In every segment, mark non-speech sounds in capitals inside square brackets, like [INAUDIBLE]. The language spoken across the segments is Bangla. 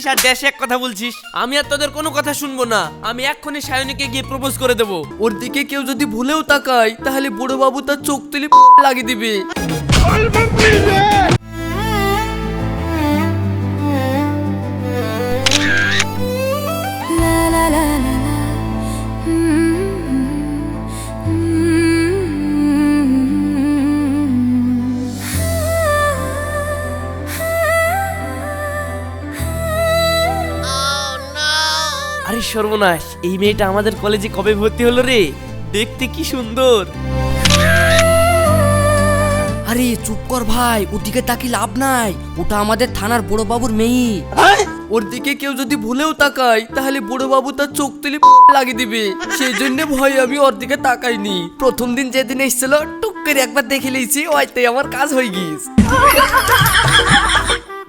বলছিস আর দেশে এক কথা বলছিস? আমি আর তোদের কোনো কথা শুনব না। আমি এক্ষুনি সায়নীকে গিয়ে প্রপোজ করে দেবো। ওর দিকে কেউ যদি ভুলেও তাকায় তাহলে বুড়ো বাবু তার চোখ তুলে লাগিয়ে দিবে। সর্বনাশ এই মেয়েটা আমাদের কলেজে কবে ভর্তি হলো রে? দেখতে কি সুন্দর। আরে চুপ কর ভাই ওর দিকে তাকি লাভ নাই। ওটা আমাদের থানার বড় বাবুর মেয়ে ওর দিকে কেউ যদি ভুলেও তাকায় তাহলে বড় বাবু তার চোখ তুলে লাগিয়ে দিবে। সেই জন্য ভয় আমি ওর দিকে তাকাইনি। প্রথম দিন যেদিন এসেছিল টুক করে একবার দেখে লিয়েছি ওইটাই আমার কাজ হয়ে গিয়েছে।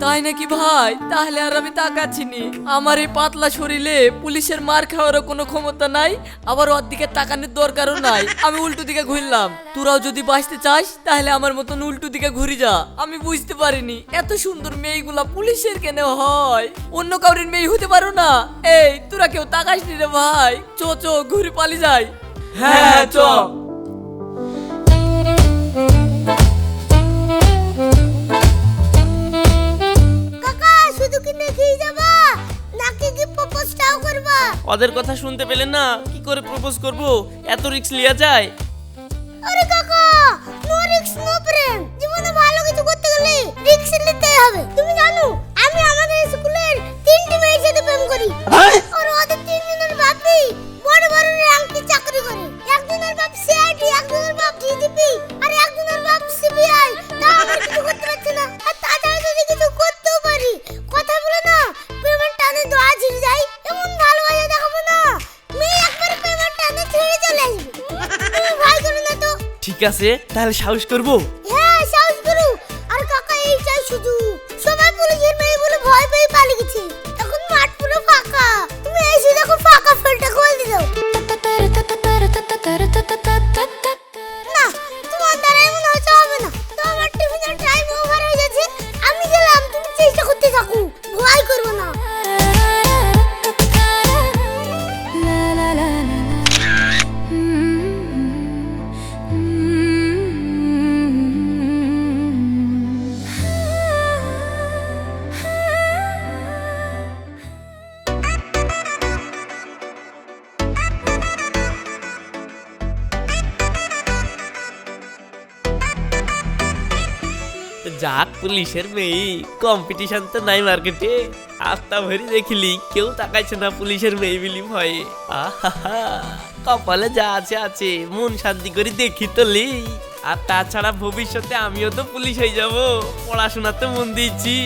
তাই নাকি ভাই? তাহলে আর আমি তাকাচ্ছি নি আমার এই পাতলা শরীরে পুলিশের মার খাওয়ারও কোনো ক্ষমতা নাই, আবার ওর দিকে তাকানোর দরকারও নাই। আমি উল্টো দিকে ঘুরলাম। তোরাও যদি বাঁচতে চাস, তাহলে আমার মতন উল্টো দিকে ঘুরে যা। আমি বুঝতে পারিনি, এত সুন্দর মেয়েগুলা পুলিশের কেন হয়? অন্য কাউরির মেয়ে হতে পারো না। এই, তোরা কেউ তাকাস নি রে ভাই? চো চো, ঘুরে পালি যাই। হ্যাঁ হ্যাঁ চ। ওদের কথা শুনতে পেলেন না কি করে প্রপোজ করব? এত রিস্ক লিয়া যায়? আরে কাকা নো রিস্ক নো প্রেম জীবনে ভালো কিছু করতে গেলে রিস্ক নিতেই হবে। তুমি জানো আমি আমাদের স্কুলের তিনটি মেয়ের সাথে প্রেম করি। ঠিক আছে তাহলে সাহস করব? পুলিশের মেয়ে। কম্পিটিশন তো নাই মার্কেটে আস্তা ভরি দেখিলি, কেউ তাকাইছে না পুলিশের মেয়ে বিলি ভয়ে। আহা কপালে যা আছে আছে। মন শান্তি করে দেখি তো লি। আর তাছাড়া ভবিষ্যতে আমিও তো পুলিশ হয়ে যাব। পড়াশোনাতে মন দিয়েছি।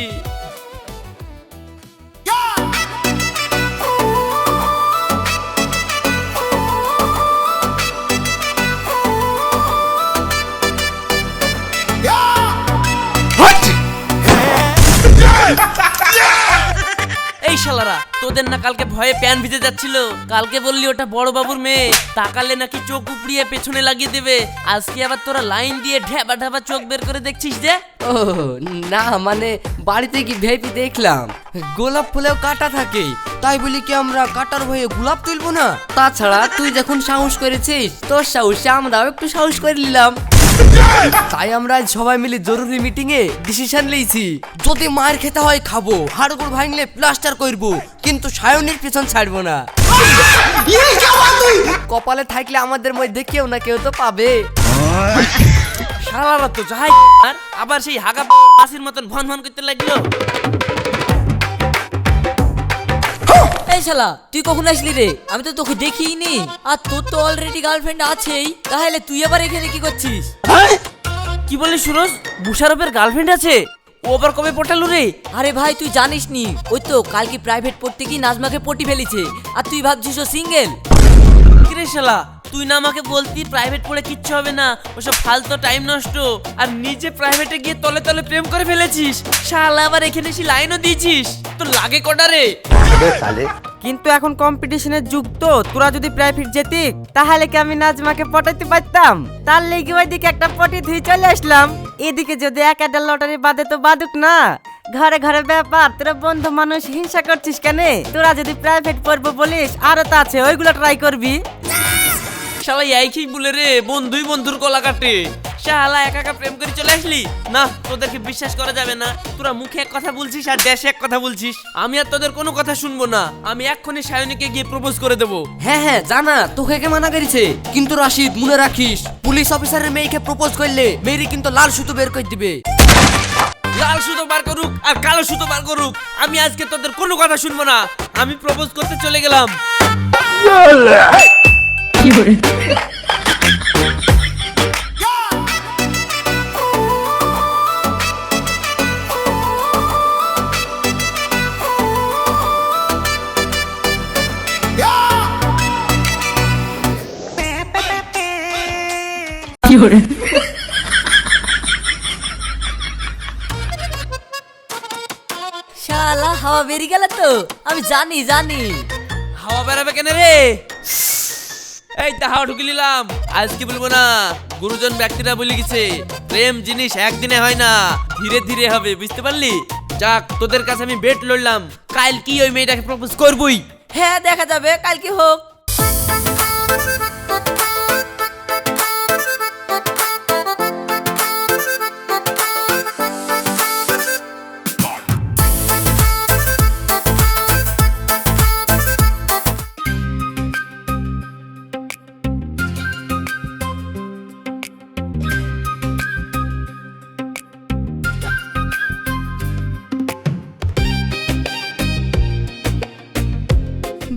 তোদের না, কালকে ভয়ে প্যান ভিজে যাচ্ছিল। কালকে বললি ওটা বড় বাবুর মেয়ে, তাকালে নাকি চোখ উপড়িয়ে পেছনে লাগিয়ে দেবে। আজকে আবার তোরা লাইন দিয়ে ঢেবা ঢাবা চোখ বের করে দেখছিস যে? ও, না মানে বাড়িতে কি ভেপি দেখলাম? গোলাপ ফুলেও কাটা থাকে, তাই বলি কি আমরা কাটার ভয়ে গোলাপ তুলবো না? তাছাড়া তুই যখন সাহস করেছিস, তোর সাহসে আমরাও একটু সাহস করে নিলাম। তাই আমরা সবাই মিলে জরুরি মিটিং এ ডিসিশন নিয়েছি। যদি মার খেতে হয় খাব, হাড়গোড় ভাঙলে প্লাস্টার করব, কিন্তু সায়নের পিছন ছাড়বো না। কপালে থাকলে আমাদের মধ্যে কেউ না কেউ তো পাবে। শালারা তো যাই আবার সেই হাগা আসির মতন ভন ভন করতে লাগল। এই শালা তুই কখন আসলি রে? আমি তো তোকে দেখিনি। আর তোর তো অলরেডি গার্লফ্রেন্ড আছেই। তাহলে তুই আবার এখানে কি করছিস? কি বলি সুরজ? মুশারফের গার্লফ্রেন্ড আছে? ও আবার কবে পটালো রে? আরে ভাই তুই জানিস নি ওই তো কালকে প্রাইভেট পড়তে গিয়ে নাজমাকে পটি ফেলেছে। আর তুই ভাবছিস ও সিঙ্গেল কিরে শালা তুই না আমাকে বলতি প্রাইভেট পড়ে কিচ্ছু হবে না। ওসব ফালতু টাইম নষ্ট। আর নিজে প্রাইভেটে গিয়ে তলে তলে প্রেম করে ফেলেছিস। শালা আবার এখানে এসে লাইনও দিয়েছিস। তোর লাগে কটা রে? কিন্তু এখন কম্পিটিশনের যুগ তো। তোরা যদি প্রাইভেট যেতি তাহলে কি আমি নাজমাকে পটাইতে পারতাম? তার লেগে ওইদিকে একটা পটি ধুই চলে আসলাম। এদিকে যদি এক একটা লটারি বাদে তো বাদুক না। ঘরে ঘরে ব্যাপার তোরা বন্ধু মানুষ হিংসা করছিস কেন? তোরা যদি প্রাইভেট পড়ব বলিস আরও তো আছে ওইগুলো ট্রাই করবি। শালা একই বলে রে। বন্ধুই বন্ধুর কলা কাটে। শালা একা একা প্রেম করে চলে আসলি? না তোদেরকে বিশ্বাস করা যাবে না। তোরা মুখে এক কথা বলছিস আর দেশে এক কথা বলছিস। আমি আর তোদের কোনো কথা শুনব না। আমি এক্ষুনি সায়নীকে গিয়ে প্রপোজ করে দেবো। হ্যাঁ হ্যাঁ জানা তোকে কে মানা করেছে? কিন্তু রাশিদ মনে রাখিস পুলিশ অফিসারের মেয়েকে প্রপোজ করলে মেয়েরই কিন্তু লাল সুতো বের করে দিবে। লাল সুতো বার করুক আর কালো সুতো বার করুক আমি আজকে তোদের কোনো কথা শুনব না। আমি প্রপোজ করতে চলে গেলাম। শালা হাওয়া বেরিয়ে গেল তো। আমি জানি জানি। হাওয়া বেড়াবে কেন রে? এই তাহা ঢুকে নিলাম। আজ কি বলব না, গুরুজন ব্যক্তিরা বলে গেছে, প্রেম জিনিস একদিনে হয় না, ধীরে ধীরে হবে, বুঝতে পারলি? যাক, তোদের কাছে আমি বেট লড়লাম কাল কি ওই মেয়েটাকে প্রপোজ করবই? হ্যাঁ দেখা যাবে, কাল কি হোক।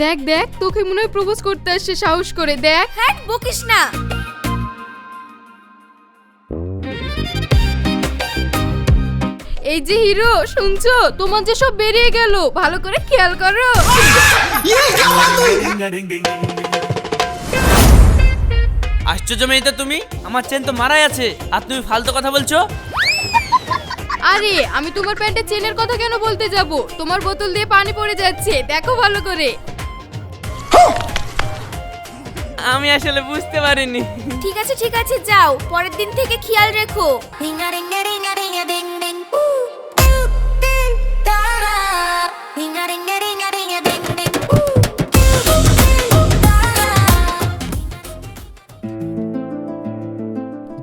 দেখ দেখ তোকে মনে হয় প্রপোজ করতে আসছে সাহস করে দেখ। হ্যাট বকিস না। এই যে হিরো শুনছো? তোমার যে সব বেরিয়ে গেল ভালো করে খেয়াল করো। আশ্চর্য মেয়ে তো তুমি আমার চেন তো মারাই আছে আর তুমি ফালতু কথা বলছো? আরে আমি তোমার প্যান্টের চেনের কথা কেন বলতে যাব? তোমার বোতল দিয়ে পানি পড়ে যাচ্ছে দেখো ভালো করে। আমি আসলে বুঝতে পারিনি। ঠিক আছে ঠিক আছে যাও। পরের দিন থেকে খেয়াল রেখো।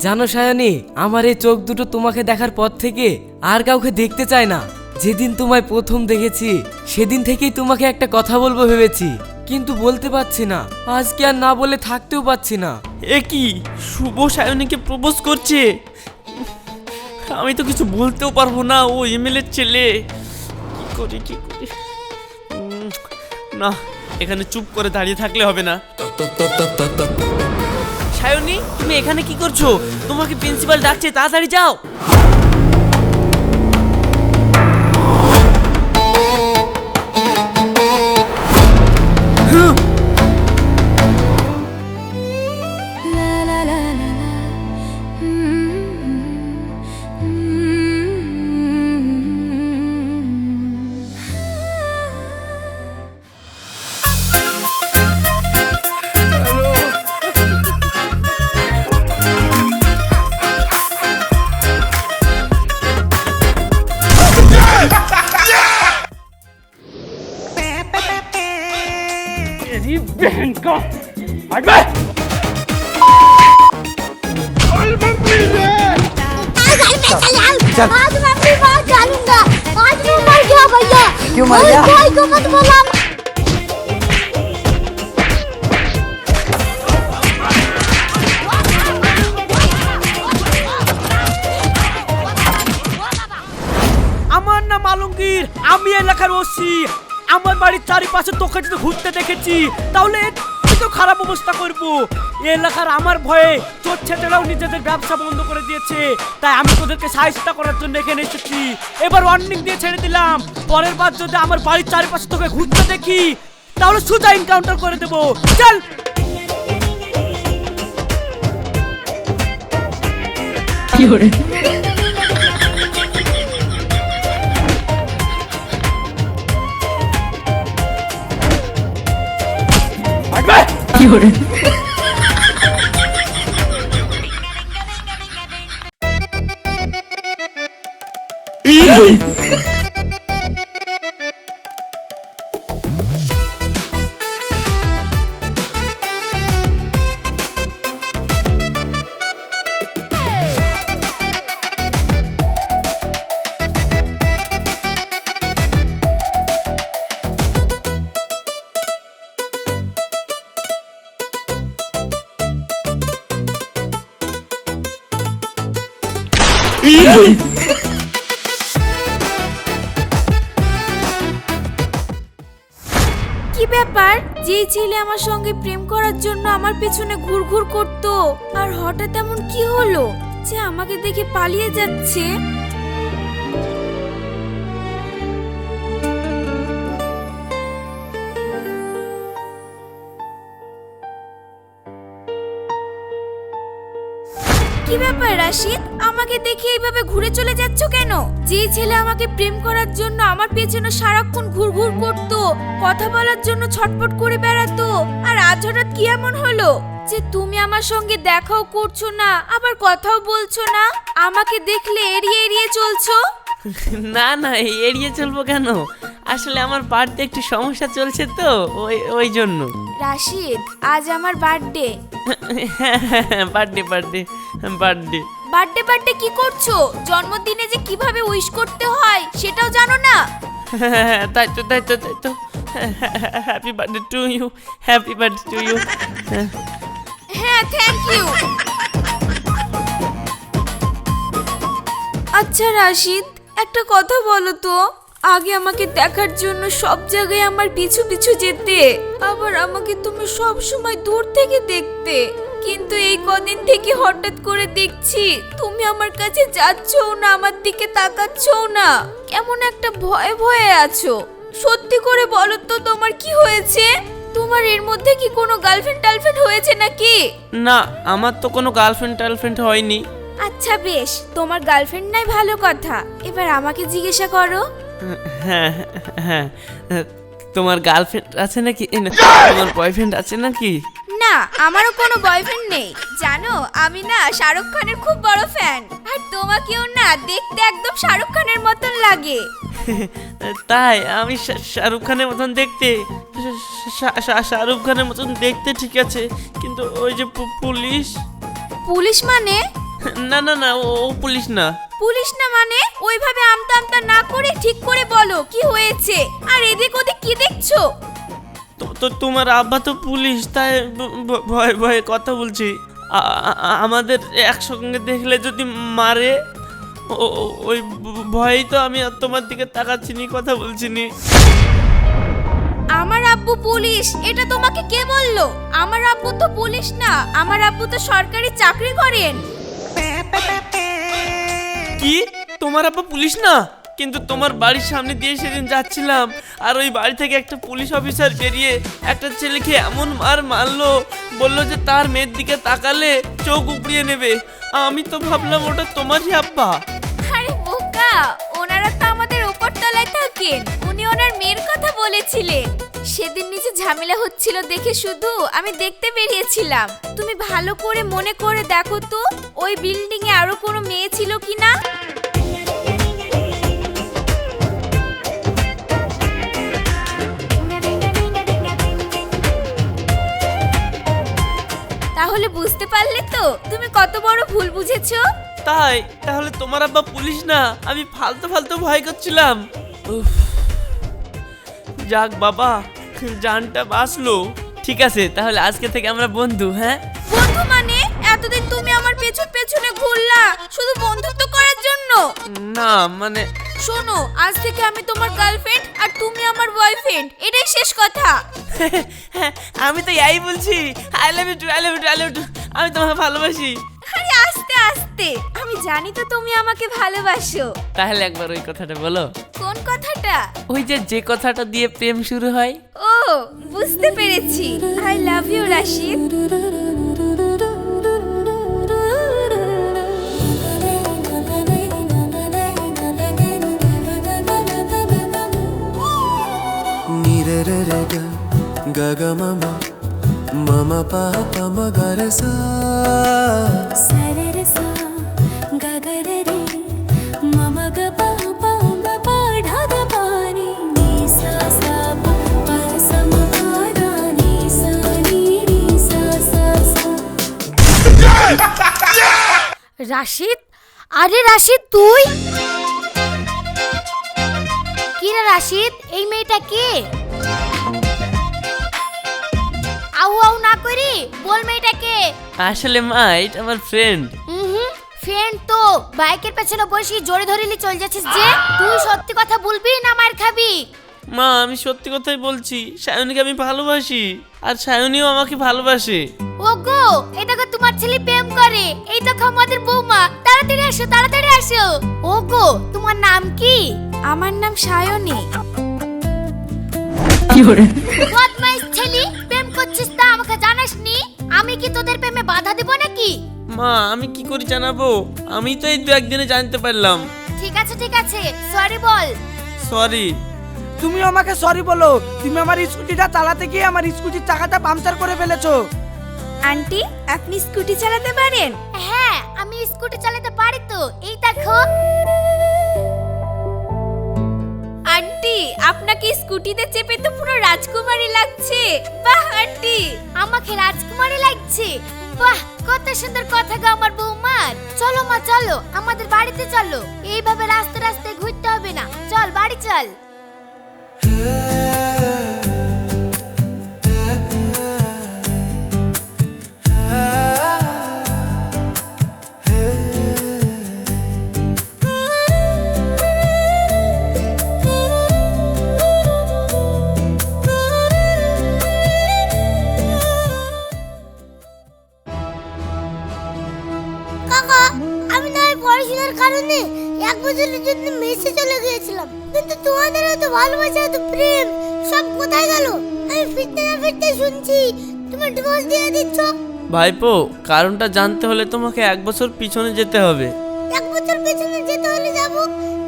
জানো সায়নী আমার এই চোখ দুটো তোমাকে দেখার পর থেকে আর কাউকে দেখতে চায় না। যেদিন তোমায় প্রথম দেখেছি সেদিন থেকেই তোমাকে একটা কথা বলব ভেবেছি। কিন্তু বলতে পারছি না। আজকে আর না বলে থাকতেও পারছি না। এ কি? শুভ সায়নীকে প্রপোজ করছে? আমি তো কিছু বলতেও পারব না, ও এমএলএর ছেলে। কি করি কি করি? না, এখানে চুপ করে দাঁড়িয়ে থাকলে হবে না। সায়নী, তুমি এখানে কি করছ? তোমাকে প্রিন্সিপাল ডাকছে, তাড়াতাড়ি যাও। आज मैं अपनी बात जानूंगा आज मैं मर गया भैया क्यों मर गया भाई को मत बोला আমার নাম আলমগীর আমি এলাকার ওসি আমার বাড়ির চারিপাশে তোকে যদি ঘুরতে দেখেছি তাহলে তো খারাপ অবস্থা করব। এলাকার আমার ভয়ে চোর ছেলেরাও নিজেদের ব্যবসা বন্ধ করে দিয়েছে। তাই আমি তোদেরকে সাহায্যতা করার জন্য এখানে এসেছি। এবার ওয়ার্নিং দিয়ে ছেড়ে দিলাম। পরের বার যদি আমার বাড়ির চারিপাশে তোকে ঘুরতে দেখি, তাহলে সোজা এনকাউন্টার করে দেবো। চল! কি করে ব্যাপার? যেই ছেলে আমার সঙ্গে প্রেম করার জন্য আমার পেছনে ঘুরঘুর করতো, আর হঠাৎ এমন কি হলো? যে আমাকে দেখে পালিয়ে যাচ্ছে। কি ব্যাপার, রাশিদ? আমাকে দেখে এইভাবে ঘুরে চলে যাচ্ছ কেন? যে ছেলে আমাকে প্রেম করার জন্য আমার পেছনে সারাক্ষণ ঘুরঘুর করত কথা বলার জন্য ছটপট করে বেড়াতো আর আজ হঠাৎ কি এমন হলো? যে তুমি আমার সঙ্গে দেখাও করছ না আবার কথাও বলছো না আমাকে দেখলে এড়িয়ে এড়িয়ে চলছো? না না এড়িয়ে চলবো কেন? আসলে আমার বাড়িতে একটু সমস্যা চলছে তো ওই ওই জন্য। রাশিদ আজ আমার birthday. [LAUGHS] Birthday birthday birthday. Birthday birthday কি করছ? জন্মদিনে যে কীভাবে উইশ করতে হয় সেটাও জানো না? [LAUGHS] তাই তো তাই তো তাই তো। Happy birthday to you happy birthday to you হ্যাঁ থ্যাংক ইউ আচ্ছা রাশিদ একটা কথা বলো তো। আগে আমাকে দেখার জন্য সব জায়গায় আমার পিছু পিছু যেতে। আবার আমাকে তুমি সব সময় দূর থেকে দেখতে। কিন্তু এই কদিন থেকে হঠাৎ করে দেখছি তুমি আমার কাছে যাচ্ছও না আমার দিকে তাকাচ্ছও না। কেমন একটা ভয়ে ভয়ে আছো। সত্যি করে বলো তো তোমার কি হয়েছে? তোমার এর মধ্যে কি কোনো গার্লফ্রেন্ড টার্লফ্রেন্ড হয়েছে নাকি? না আমার তো কোনো গার্লফ্রেন্ড টার্লফ্রেন্ড হয়নি। আচ্ছা বেশ। তোমার গার্লফ্রেন্ড নাই ভালো কথা। এবার আমাকে জিজ্ঞাসা করো। হ্যাঁ হ্যাঁ। তোমার গার্লফ্রেন্ড আছে নাকি? তোমার বয়ফ্রেন্ড আছে নাকি? না আমারও কোনো বয়ফ্রেন্ড নেই। জানো আমি না শাহরুখ খানের খুব বড় ফ্যান আর তোমাকেও না দেখতে একদম শাহরুখ খানের মতন লাগে। তাই আমি শাহরুখ খানের মতন দেখতে। শাহরুখ খানের মতন দেখতে ঠিক আছে। কিন্তু ওই যে পু- পুলিশ? পুলিশ মানে? না না না ও ও পুলিশ না। পুলিশ না মানে? ওইভাবে আমতা আমতা না করে ঠিক করে বলো কি হয়েছে? আর এদিক ওদিক কি দেখছ? তো তো তোমার আব্বা তো পুলিশ তাই ভয়ে ভয়ে কথা বলছি। আমাদের একসঙ্গে দেখলে যদি মারে ওই ভয়েই তো আমি তোমার দিকে তাকাচ্ছি নি কথা বলছি নি। আমার আব্বু পুলিশ এটা তোমাকে কে বলল? আমার আব্বু তো পুলিশ না আমার আব্বু তো সরকারি চাকরি করেন। কি? তোমার আব্বা পুলিশ না? কিন্তু তোমার বাড়ির সামনে দিয়ে সেদিন যাচ্ছিলাম। আর ওই বাড়ি থেকে একটা পুলিশ অফিসার বেরিয়ে একটা ছেলেকে এমন মার মারলো, বলল যে তার মেয়ের দিকে তাকালে চোখ উপড়িয়ে নেবে। আমি তো ভাবলাম ওটা তোমারই আব্বা। আরে বোকা, ওনারা তো আমাদের উপর তলায় থাকেন। উনি ওনার মেয়ের কথা বলেছিলেন। সেদিন নিচে ঝামেলা হচ্ছিল দেখে শুধু আমি দেখতে বেরিয়েছিলাম। তুমি ভালো করে মনে করে দেখো তো, ওই বিল্ডিং এ আরও কোনো মেয়ে ছিল কিনা? তাহলে বুঝতে পারলে তো, তুমি কত বড় ভুল বুঝেছ? তাই, তাহলে তোমার আব্বা পুলিশ না, আমি ফালতু ফালতু ভয় করছিলাম। উফ। যাক বাবা জানটা বাঁচলো। ঠিক আছে তাহলে আজকে থেকে আমরা বন্ধু হ্যাঁ? বন্ধু মানে? এতদিন তুমি আমার পেছন পেছনে ঘুরলা শুধু বন্ধুত্ব করার জন্য? না মানে শোনো আজ থেকে আমি তোমার গার্লফ্রেন্ড আর তুমি আমার বয়ফ্রেন্ড এটাই শেষ কথা। [LAUGHS] আমি তো এই বলছি I love you too I love you too I love you আমি তোমাকে ভালোবাসি। আরে আস্তে আস্তে। আমি জানি তো তুমি আমাকে ভালোবাসো। তাহলে একবার ওই কথাটা বলো। কোন কথাটা? ওই যে যে কথাটা দিয়ে প্রেম শুরু হয়। ও বুঝতে পেরেছি। I love you Rashid. గగమమ మమ పాప మగరస సరరసా గగరరే మమ గ పాప మ పాఢగ పాని నీ సా సా ప ప స మ ప ద నీ సా నీ నీ సా సా సా রাশিদ আরে রাশিদ তুই কি রে রাশিদ এই মেয়েটা কে করি? বল মেয়েটা কে আসলে মা এটা আমার ফ্রেন্ড হুম ফ্রেন্ড তো। বাইকের পেছনে বসে জোরে ধরিলি চলে যাচ্ছিস যে তুই সত্যি কথা বলবি না মার খাবি? মা আমি সত্যি কথাই বলছি সায়নীকে আমি ভালোবাসি আর সায়নীও আমাকে ভালোবাসে। ওগো এই দেখো তোমার ছেলে প্রেম করে। এই দেখো আমাদের বৌমা। তাড়াতাড়ি আসো তাড়াতাড়ি আসো। ওগো তোমার নাম কি? আমার নাম সায়নী। বদমাইশ ছেলে প্রেম করছিস আমি কি তোদের প্রেমে বাধা দেব নাকি? মা আমি কি করে জানাব? আমি তো এই দু একদিনে জানতে পারলাম। ঠিক আছে ঠিক আছে। সরি বল। সরি তুমি আমাকে সরি বলো। তুমি আমার স্কুটিটা চালাতে গিয়ে আমার স্কুটির চাকাটা পাংচার করে ফেলেছো। আন্টি আপনি স্কুটি চালাতে পারেন? হ্যাঁ আমি স্কুটি চালাতে পারি তো। এই দেখো। আন্টি আপনাকে স্কুটিতে চেপে তো পুরো রাজকুমারী লাগছে। আন্টি আমাকে রাজকুমারী লাগছে। বাহ, কত সুন্দর কথা গো আমার বৌমার। চলো মা, চলো, আমাদের বাড়িতে চলো। এইভাবে রাস্তা রাস্তায় ঘুরতে হবে না। চল, বাড়ি চল। বছরের জন্য মেসে চলে গিয়েছিলাম। কিন্তু তোমাদের এত ভালোবাসা এত প্রেম সব কোথায় গেল? আমি ফিরতে না ফিরতে শুনছি। তুমি ডিভোর্স দিয়ে দিচ্ছ? ভাইপো কারণটা জানতে হলে তোমাকে এক বছর পিছনে যেতে হবে। এক বছর পেছনে যেতে হলে যাব?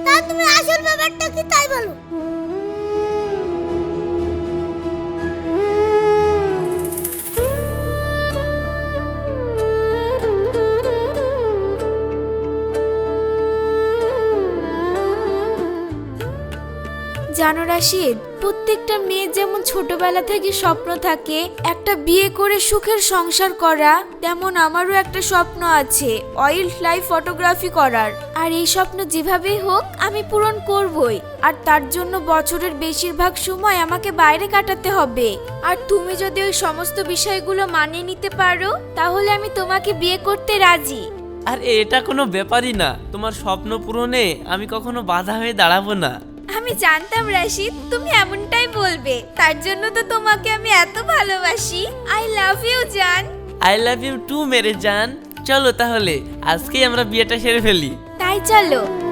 তা তুমি আসল ব্যাপারটা কি তাই বলো? জানো রাশিদ প্রত্যেকটা মেয়ের যেমন ছোটবেলা থেকে স্বপ্ন থাকে, একটা বিয়ে করে সুখের সংসার করা, তেমন আমারও একটা স্বপ্ন আছে ওয়াইল্ড লাইফ ফটোগ্রাফি করার। আর এই স্বপ্ন যেভাবেই হোক, আমি পূরণ করবই। আর তার জন্য বছরের বেশিরভাগ সময় আমাকে বাইরে কাটাতে হবে। আর তুমি যদি ওই সমস্ত বিষয়গুলো মানিয়ে নিতে পারো, তাহলে আমি তোমাকে বিয়ে করতে রাজি। আর এটা কোনো ব্যাপারই না। তোমার স্বপ্ন পূরণে আমি কখনো বাধা হয়ে দাঁড়াবো না। আমি জানতাম রাশিদ তুমি এমনটাই বলবে। তার জন্য তো তোমাকে আমি এত ভালোবাসি। আই লাভ ইউ জান। আই লাভ ইউ টু মেরে জান। চলো তাহলে আজকেই আমরা বিয়েটা সেরে ফেলি। তাই চলো।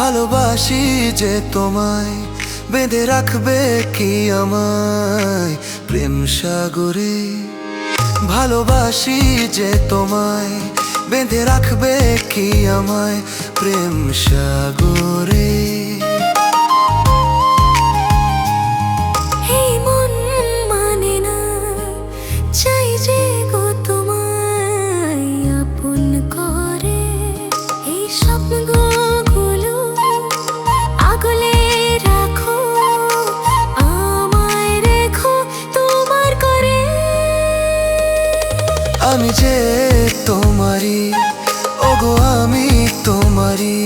ভালোবাসি যে তোমায়। বেঁধে রাখবে কি আমায়? প্রেম সাগরে ভালোবাসি যে তোমায়। বেঁধে রাখবে কি আমায়? প্রেম সাগরে যে তোমারি ওগো আমি তোমারি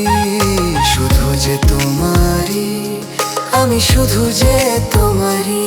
শুধু যে তোমারি আমি শুধু যে তোমারই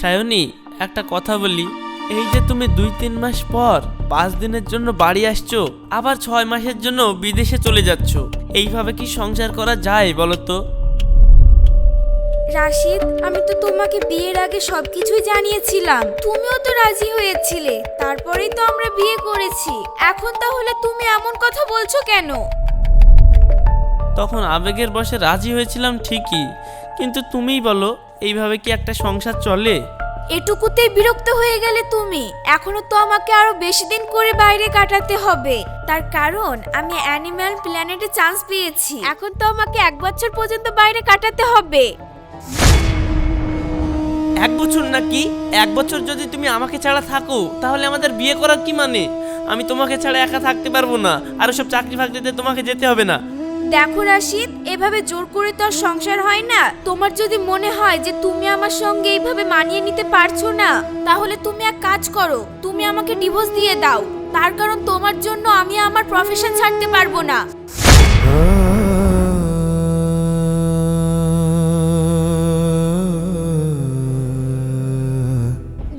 সায়নী একটা কথা বলি। এই যে তুমি দুই তিন মাস পর পাঁচ দিনের জন্য বাড়ি আসছো আবার ছয় মাসের জন্য বিদেশে চলে যাচ্ছ এইভাবে কি সংসার করা যায় বলো তো রাশিদ আমি তো তোমাকে বিয়ের আগে সবকিছুই জানিয়েছিলাম। তুমিও তো রাজি হয়েছিলে তারপরেই তো আমরা বিয়ে করেছি। এখন তাহলে তুমি এমন কথা বলছো কেন? তখন আবেগের বসে রাজি হয়েছিলাম ঠিকই কিন্তু তুমিই বলো এইভাবে কি একটা সংসার চলে? এটুকুতেই বিরক্ত হয়ে গেলে তুমি। এখনও তো আমাকে আরও বেশি দিন করে বাইরে কাটাতে হবে। তার কারণ আমি অ্যানিম্যাল প্ল্যানেটে চান্স পেয়েছি। এখন তো আমাকে এক বছর পর্যন্ত বাইরে কাটাতে হবে। এক বছর নাকি? এক বছর যদি তুমি আমাকে ছাড়া থাকো তাহলে আমাদের বিয়ে করার কি মানে? আমি তোমাকে ছাড়া একা থাকতে পারব না। আর সব চাকরি ফাকরিতে তোমাকে যেতে হবে না। দেখো রাশিদ, এভাবে জোর করে তো আর সংসার হয় না। তোমার যদি মনে হয় যে তুমি আমার সঙ্গে এইভাবে মানিয়ে নিতে পারছ না, তাহলে তুমি এক কাজ করো, তুমি আমাকে ডিভোর্স দিয়ে দাও। তার কারণ তোমার জন্য আমি আমার প্রফেশন ছাড়তে পারব না।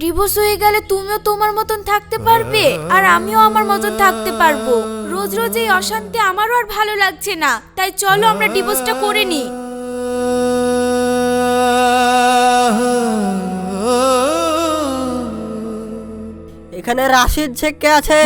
ডিভোর্স হয়ে গেলে তুমিও তোমার মতন থাকতে পারবে। আর আমিও আমার মতন থাকতে পারব। রোজ রোজ এই অশান্তি আমারও আর ভালো লাগছে না। তাই চলো আমরা ডিভোর্সটা করে নিই। এখানে রাশিদ ছেকে আছে।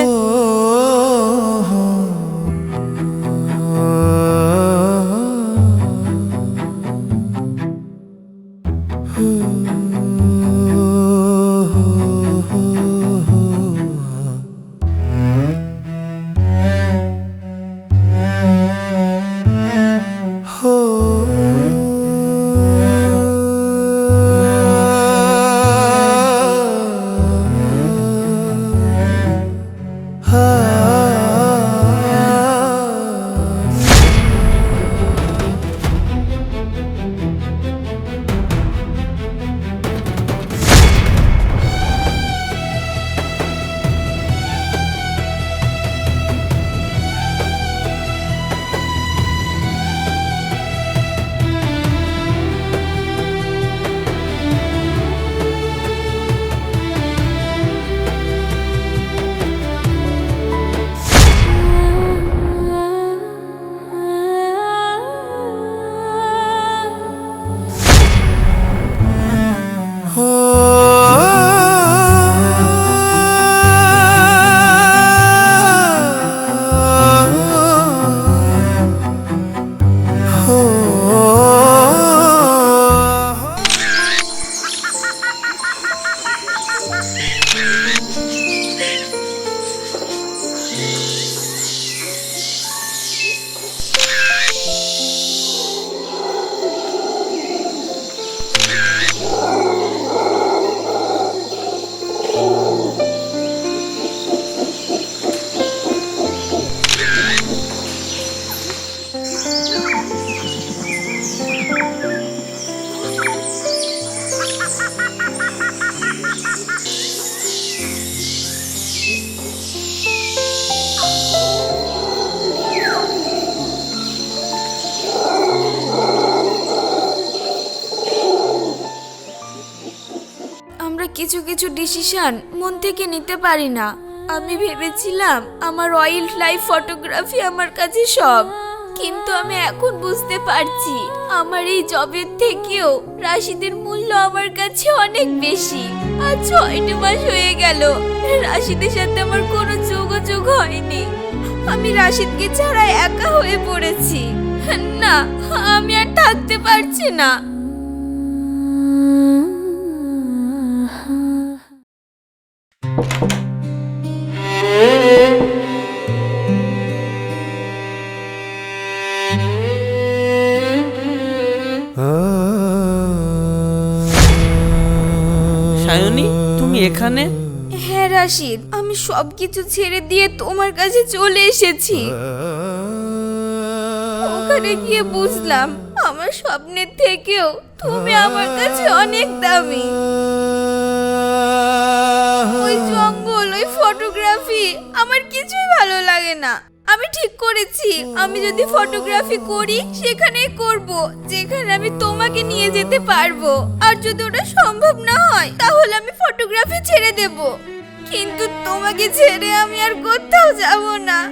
ডিসিশন মন থেকে নিতে পারি না। আমি ভেবেছিলাম আমার ওয়াইল্ড লাইফ ফটোগ্রাফি আমার কাছে সব। কিন্তু আমি এখন বুঝতে পারছি, আমার এই জবের থেকেও রাশিদের মূল্য আমার কাছে অনেক বেশি। আর ছয়টা মাস হয়ে গেল, রাশিদের সাথে আমার কোনো যোগাযোগ হয়নি। আমি রাশিদকে ছাড়া একা হয়ে পড়েছি। না, আমি আর থাকতে পারছি না। সায়নী, তুমি এখানে? হ্যাঁ রাশিদ, আমি সব কিছু ছেড়ে দিয়ে তোমার কাছে চলে এসেছি। ওখানে গিয়ে বুঝলাম, আমার স্বপ্নের থেকেও তুমি আমার কাছে অনেক দামি। ওই ফটোগ্রাফি আমার কিছুই ভালো লাগে না। আমি ঠিক করেছি। আমি যদি ফটোগ্রাফি করি, সেখানেই করব, যেখানে আমি তোমাকে নিয়ে যেতে পারব। আর যদি ওটা সম্ভব না হয়, তাহলে আমি ফটোগ্রাফি ছেড়ে দেব। কিন্তু তোমাকে ছেড়ে আমি আর কোথাও যাব না।